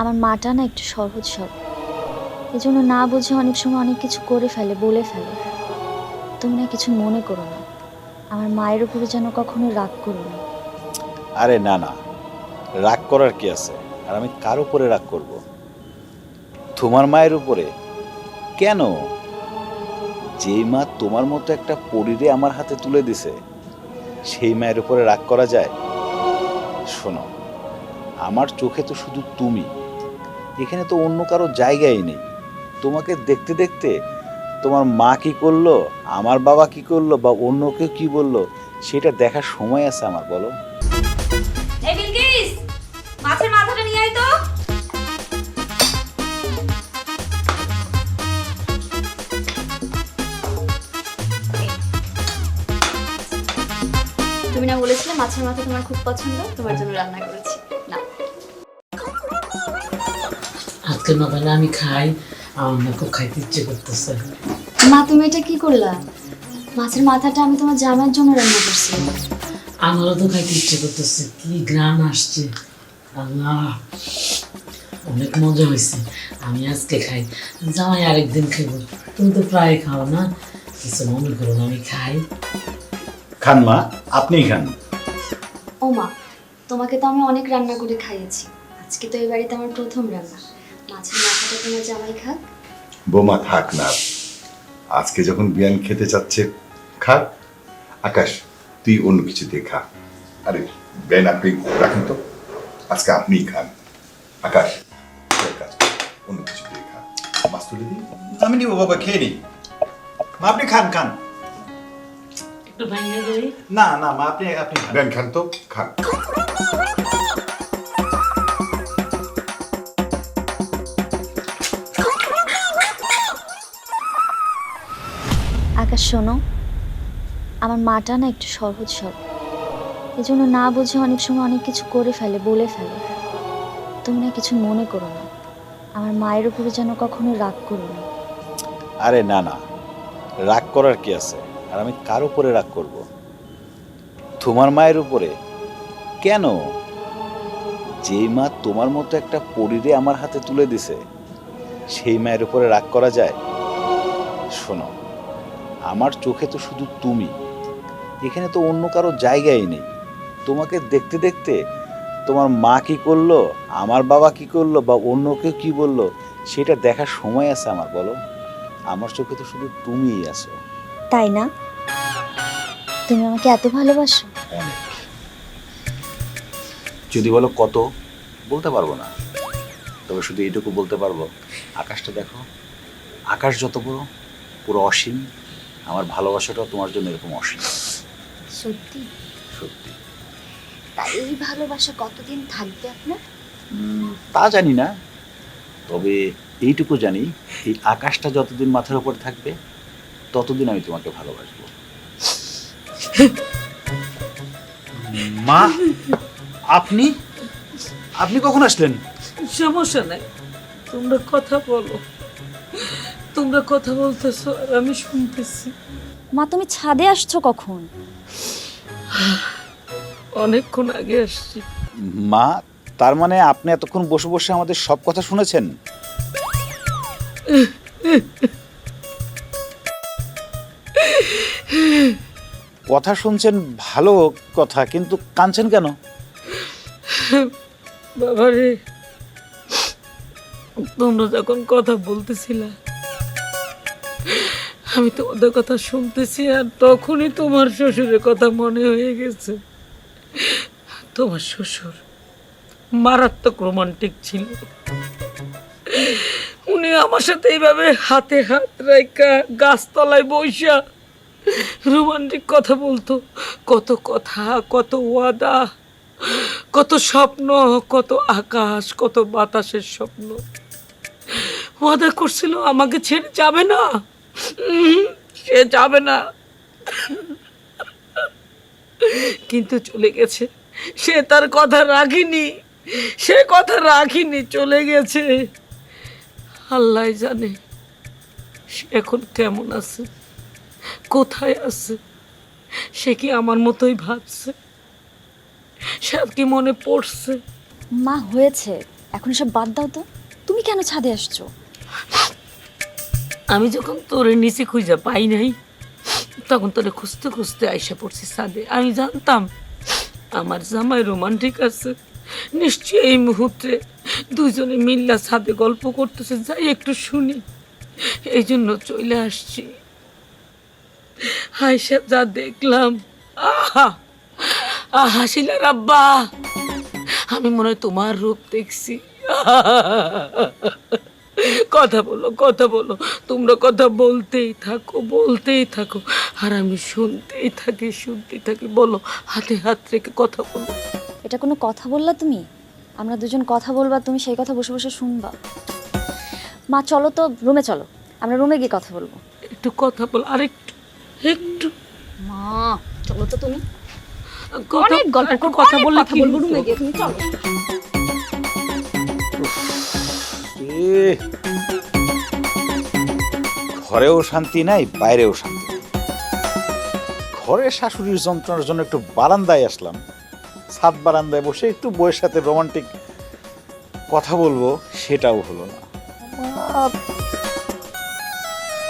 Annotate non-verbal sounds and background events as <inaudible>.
আমার মাটা না একটু সহজ সব এই জন্য না বুঝে অনেক সময় অনেক কিছু করে ফেলে, বলে ফেলে। তুমি না কিছু মনে করো না। আমার মায়ের উপরে যেন কখনো রাগ করো না। আরে না না। রাগ করার কি আছে? আর আমি কার উপরে রাগ করব? তোমার মায়ের উপরে? কেন? যেই মা তোমার মতো একটা পরিরে আমার হাতে তুলে দিছে, সেই মায়ের উপরে রাগ করা যায়? শোনো, আমার চোখে তো শুধু তুমি। এখানে তো অন্য কারও জায়গাই নেই। তোমাকে দেখতে দেখতে তোমার মা কি করল, আমার বাবা কি করল বা অন্য কেউ কি বলল, সেটা দেখার সময় আছে আমার, বলো। তুমি না বলেছিলে মাছের মাথা তোমার খুব পছন্দ, তোমার জন্য রান্না করেছি আজকে না তাহলে আমি খাই আমার না খুব খাইতে ইচ্ছে করতেছে মা তুমি এটা কি করলা? মাছের মাথাটা আমি তোমার জামাইয়ের জন্য রান্না করছি। আমারও তো খাইতে ইচ্ছে করতেছে কি গ্রাম আসছে। আল্লাহ অনেক মজা হয়েছে আমি আজকে খাই। জামাই আরেকদিন খাইব। তুমি তো প্রায় খাও না কিছু মনে করো না আমি খাই। খান মা আপনিই খান। ও মা তোমাকে তো আমি অনেক রান্না করে খাইয়েছি। আজকে তো এই বাড়িতে আমার প্রথম রান্না। মাছের তোমার জামাই খাক। বোমা থাক না। আজকে যখন বিয়ান খেতে চাচ্ছে খা। আকাশ তুই অন্য কিছু দিয়ে খা। আরে বেন আপনি রাখেন তো। আজকে আপনিই খান। আকাশ কাজ অন্য কিছু দিয়ে খা। মাছ তুলে দিই আমি নিব বাবা খেয়ে নিই মা আপনি খান খান। একটু ভাঙিয়ে না না মা আপনি আপনি বেন খান তো খান। শোনো, আমার মাটা না একটু সহজ এই জন্য না বুঝে অনেক সময় অনেক কিছু করে ফেলে, বলে ফেলে। তুমি না কিছু মনে করো না। আমার মায়ের উপরে যেন কখনো রাগ করো না। আরে না না। রাগ করার কি আছে? আর আমি কার উপরে রাগ করব? তোমার মায়ের উপরে? কেন? যেই মা তোমার মতো একটা পরিরে আমার হাতে তুলে দিছে, সেই মায়ের উপরে রাগ করা যায়? শোনো আমার চোখে তো শুধু তুমি। এখানে তো অন্য কারও জায়গাই নেই। তোমাকে দেখতে দেখতে তোমার মা কি করল আমার বাবা কি করল বা অন্য কেউ কি বলল সেটা দেখার সময় আছে আমার বলো। আমার চোখে তো শুধু তুমিই আছো। তাই না? তুমি আমাকে এত ভালোবাসো? অনেক। যদি বলো কত বলতে পারব না। তবে শুধু এইটুকু বলতে পারব আকাশটা দেখো। আকাশ যত বড় পুরো অসীম। আমার ভালোবাসাটাও তোমার জন্য এরকম অসীম। সত্যি? সত্যি। তাই এই ভালোবাসা কতদিন থাকবে আপনার? তা জানি না। তবে এইটুকু জানি এই আকাশটা যতদিন মাথার উপর থাকবে ততদিন আমি তোমাকে ভালোবাসবো। মা আপনি? আপনি কখন আসলেন? সমস্যা নাই। তোমরা কথা বলো। তোমরা কথা বলতেছো আর আমি শুনতেছি। মা তুমি ছাদে আসছো কখন? অনেকক্ষণ আগে আসছি। মা তার মানে আপনি এতক্ষণ বসে বসে আমাদের সব কথা শুনেছেন? কথা শুনছেন ভালো কথা কিন্তু কাঁদছেন কেন? বাবারে তোমরা যখন কথা বলতেছিলা আমি তোমাদের কথা শুনতেছি আর তখনই তোমার শ্বশুরের কথা মনে হয়ে গেছে। তোমার শ্বশুর মারাত্মক রোমান্টিক ছিল। উনি আমার সাথে এইভাবে হাতে হাত রেখা গাছতলায় বৈশা রোমান্টিক কথা বলতো। কত কথা, কত ওয়াদা, কত স্বপ্ন, কত আকাশ, কত বাতাসের স্বপ্ন। ওয়াদা করছিল, আমাকে ছেড়ে যাবে না। সে যাবে না। কিন্তু চলে গেছে। সে তার কথা রাখিনি। সে কথা রাখিনি, চলে গেছে। আল্লাহ জানে সে এখন কেমন আছে, কোথায় আছে, সে কি আমার মতোই ভাবছে, সে কি মনে পড়ছে। মা, হয়েছে। এখন সব বাদ দাও তো। তুমি কেন ছাদে আসছো? আমি যখন তোরে নিচে খুঁজে পাই নাই, তখন তোরে খুঁজতে খুঁজতে আইসা পড়ছি সাদে আমি জানতাম, আমার জামাই রোমান্টিক আছে। নিশ্চয়ই এই মুহূর্তে দুজনে মিল্লা ছাদে গল্প করতেছে, যাই একটু শুনি। এই জন্য চলে আসছি। আইসা যা দেখলাম, আহা! আহা আব্বা! আমি মনে হয় তোমার রূপ দেখছি। <laughs> কথা বলো কথা বলো। তোমরা কথা বলতেই থাকো বলতেই থাকো। আর আমি শুনতেই থাকি শুনতেই থাকি। বলো হাতে হাত রেখে কথা বলো। এটা কোনো কথা বললা তুমি? আমরা দুজন কথা বলবা তুমি সেই কথা বসে বসে শুনবা। মা চলো তো রুমে চলো। আমরা রুমে গিয়ে কথা বলব। একটু কথা বল আর একটু। একটু মা চলো তো তুমি। কথা- অনেক গল্প কথা বললে কথা কি বলব রুমে গিয়ে তুমি চলো। ঘরেও শান্তি নাই, বাইরেও শান্তি ঘরের ঘরে শাশুড়ির যন্ত্রণার জন্য একটু বারান্দায় আসলাম। ছাদ বারান্দায় বসে একটু বইয়ের সাথে রোমান্টিক কথা বলব, সেটাও হলো না।